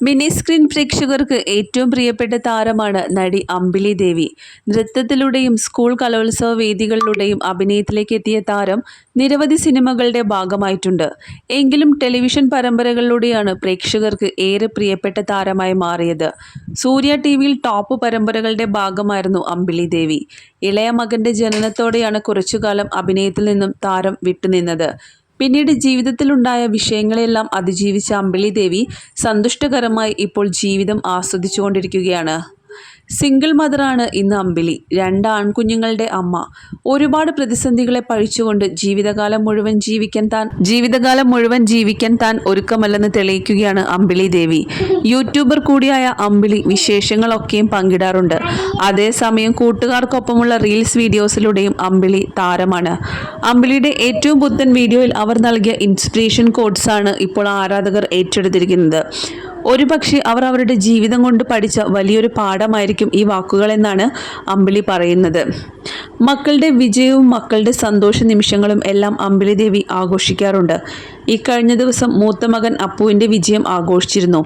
Mini screen പ്രേക്ഷകർക്ക് ഏറ്റവും പ്രിയപ്പെട്ട താരമാണ് നടി അമ്പിളി ദേവി. നൃത്തത്തിലൂടെയും സ്കൂൾ കലോത്സവ വേദികളിലൂടെയും അഭിനയത്തിലേക്ക് എത്തിയ താരം നിരവധി സിനിമകളുടെ ഭാഗമായിട്ടുണ്ട്. എങ്കിലും ടെലിവിഷൻ പരമ്പരകളിലൂടെയാണ് പ്രേക്ഷകർക്ക് ഏറെ പ്രിയപ്പെട്ട താരമായി മാറിയത്. സൂര്യ ടി വിയിൽ ടോപ്പ് പരമ്പരകളുടെ ഭാഗമായിരുന്നു അമ്പിളി ദേവി. ഇളയ മകന്റെ ജനനത്തോടെയാണ് കുറച്ചുകാലം അഭിനയത്തിൽ നിന്നും താരം വിട്ടുനിന്നത്. പിന്നീട് ജീവിതത്തിലുണ്ടായ വിഷയങ്ങളെല്ലാം അതിജീവിച്ച അമ്പിളി ദേവി സന്തുഷ്ടകരമായി ഇപ്പോൾ ജീവിതം ആസ്വദിച്ചുകൊണ്ടിരിക്കുകയാണ്. സിംഗിൾ മദറാണ് ഇന്ന് അമ്പിളി. രണ്ട് ആൺകുഞ്ഞുങ്ങളുടെ അമ്മ. ഒരുപാട് പ്രതിസന്ധികളെ പഴിച്ചുകൊണ്ട് ജീവിതകാലം മുഴുവൻ ജീവിക്കാൻ താൻ ജീവിതകാലം മുഴുവൻ ജീവിക്കാൻ താൻ ഒരുക്കമല്ലെന്ന് തെളിയിക്കുകയാണ് അമ്പിളി ദേവി. യൂട്യൂബർ കൂടിയായ അമ്പിളി വിശേഷങ്ങളൊക്കെയും പങ്കിടാറുണ്ട്. അതേസമയം കൂട്ടുകാർക്കൊപ്പമുള്ള റീൽസ് വീഡിയോസിലൂടെയും അമ്പിളി താരമാണ്. അമ്പിളിയുടെ ഏറ്റവും പുത്തൻ വീഡിയോയിൽ അവർ നൽകിയ ഇൻസ്പിറേഷൻ കോഡ്സാണ് ഇപ്പോൾ ആരാധകർ ഏറ്റെടുത്തിരിക്കുന്നത്. ഒരുപക്ഷെ അവർ അവരുടെ ജീവിതം കൊണ്ട് പഠിച്ച വലിയൊരു പാഠമായിരിക്കും ഈ വാക്കുകളെന്നാണ് അമ്പിളി പറയുന്നത്. മക്കളുടെ വിജയവും മക്കളുടെ സന്തോഷ നിമിഷങ്ങളും എല്ലാം അമ്പിളി ദേവി ആഘോഷിക്കാറുണ്ട്. ഈ കഴിഞ്ഞ ദിവസം മൂത്ത മകൻ അപ്പുവിന്റെ വിജയം ആഘോഷിച്ചിരുന്നു.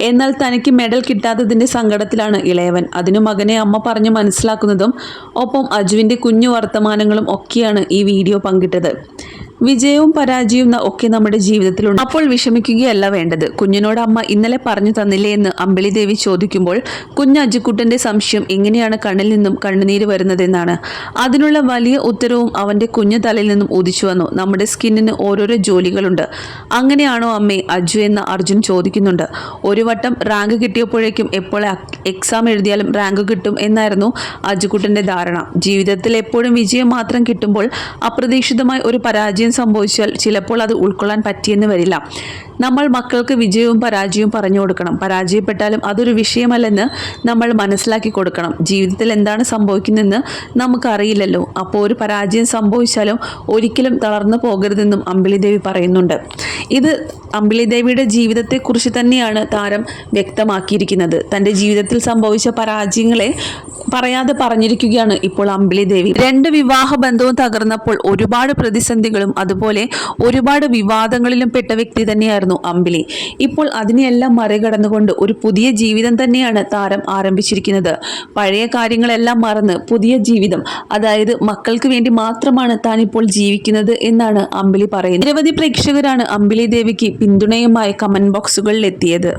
എന്നാൽ തനിക്ക് മെഡൽ കിട്ടാത്തതിന്റെ സങ്കടത്തിലാണ് ഇളയവൻ. അതിനു മകനെ അമ്മ പറഞ്ഞ് മനസ്സിലാക്കുന്നതും ഒപ്പം അജുവിന്റെ കുഞ്ഞു വർത്തമാനങ്ങളും ഒക്കെയാണ് ഈ വീഡിയോ പങ്കിട്ടത്. വിജയവും പരാജയവും ഒക്കെ നമ്മുടെ ജീവിതത്തിലുണ്ട്. അപ്പോൾ വിഷമിക്കുകയല്ല വേണ്ടത്. കുഞ്ഞിനോട് അമ്മ ഇന്നലെ പറഞ്ഞു തന്നില്ലേ എന്ന് അമ്പിളി ദേവി ചോദിക്കുമ്പോൾ കുഞ്ഞ് അജിക്കുട്ടന്റെ സംശയം എങ്ങനെയാണ് കണ്ണിൽ നിന്നും കണ്ണുനീര് വരുന്നതെന്നാണ്. അതിനുള്ള വലിയ ഉത്തരവും അവന്റെ കുഞ്ഞു തലയിൽ നിന്നും ഉദിച്ചു വന്നു. നമ്മുടെ സ്കിന്നിന് ഓരോരോ ജോലികളുണ്ട്. അങ്ങനെയാണോ അമ്മേ? അജു എന്ന് അർജുൻ ചോദിക്കുന്നുണ്ട്. ഒരു വട്ടം റാങ്ക് കിട്ടിയപ്പോഴേക്കും എപ്പോൾ എക്സാം എഴുതിയാലും റാങ്ക് കിട്ടും എന്നായിരുന്നു അജുക്കുട്ടന്റെ ധാരണ. ജീവിതത്തിൽ എപ്പോഴും വിജയം മാത്രം കിട്ടുമ്പോൾ അപ്രതീക്ഷിതമായി ഒരു പരാജയം സംഭവിച്ചാൽ ചിലപ്പോൾ അത് ഉൾക്കൊള്ളാൻ പറ്റിയെന്ന് വരില്ല. നമ്മൾ മക്കൾക്ക് വിജയവും പരാജയവും പറഞ്ഞു കൊടുക്കണം. പരാജയപ്പെട്ടാലും അതൊരു വിഷയമല്ലെന്ന് നമ്മൾ മനസ്സിലാക്കി കൊടുക്കണം. ജീവിതത്തിൽ എന്താണ് സംഭവിക്കുന്നതെന്ന് നമുക്കറിയില്ലല്ലോ. അപ്പോൾ ഒരു പരാജയം സംഭവിച്ചാലും ഒരിക്കലും തളർന്നു പോകരുതെന്നും അമ്പിളിദേവി പറയുന്നുണ്ട്. ഇത് അമ്പിളിദേവിയുടെ ജീവിതത്തെക്കുറിച്ച് തന്നെയാണ് താരം വ്യക്തമാക്കിയിരിക്കുന്നത്. തന്റെ ജീവിതത്തിൽ സംഭവിച്ച പരാജയങ്ങളെ പറയാതെ പറഞ്ഞിരിക്കുകയാണ് ഇപ്പോൾ അമ്പിളി ദേവി രണ്ട് വിവാഹ ബന്ധവും തകർന്നപ്പോൾ ഒരുപാട് പ്രതിസന്ധികളും അതുപോലെ ഒരുപാട് വിവാദങ്ങളിലും പെട്ട വ്യക്തി തന്നെയായിരുന്നു അമ്പിളി. ഇപ്പോൾ അതിനെയെല്ലാം മറികടന്നുകൊണ്ട് ഒരു പുതിയ ജീവിതം തന്നെയാണ് താരം ആരംഭിച്ചിരിക്കുന്നത്. പഴയ കാര്യങ്ങളെല്ലാം മറന്ന് പുതിയ ജീവിതം അതായത് മക്കൾക്ക് വേണ്ടി മാത്രമാണ് താൻ ഇപ്പോൾ ജീവിക്കുന്നത് എന്നാണ് അമ്പിളി പറയുന്നത്. നിരവധി പ്രേക്ഷകരാണ് അമ്പിളി ദേവിക്ക് പിന്തുണയുമായി കമന്റ് ബോക്സുകളിൽ എത്തിയത്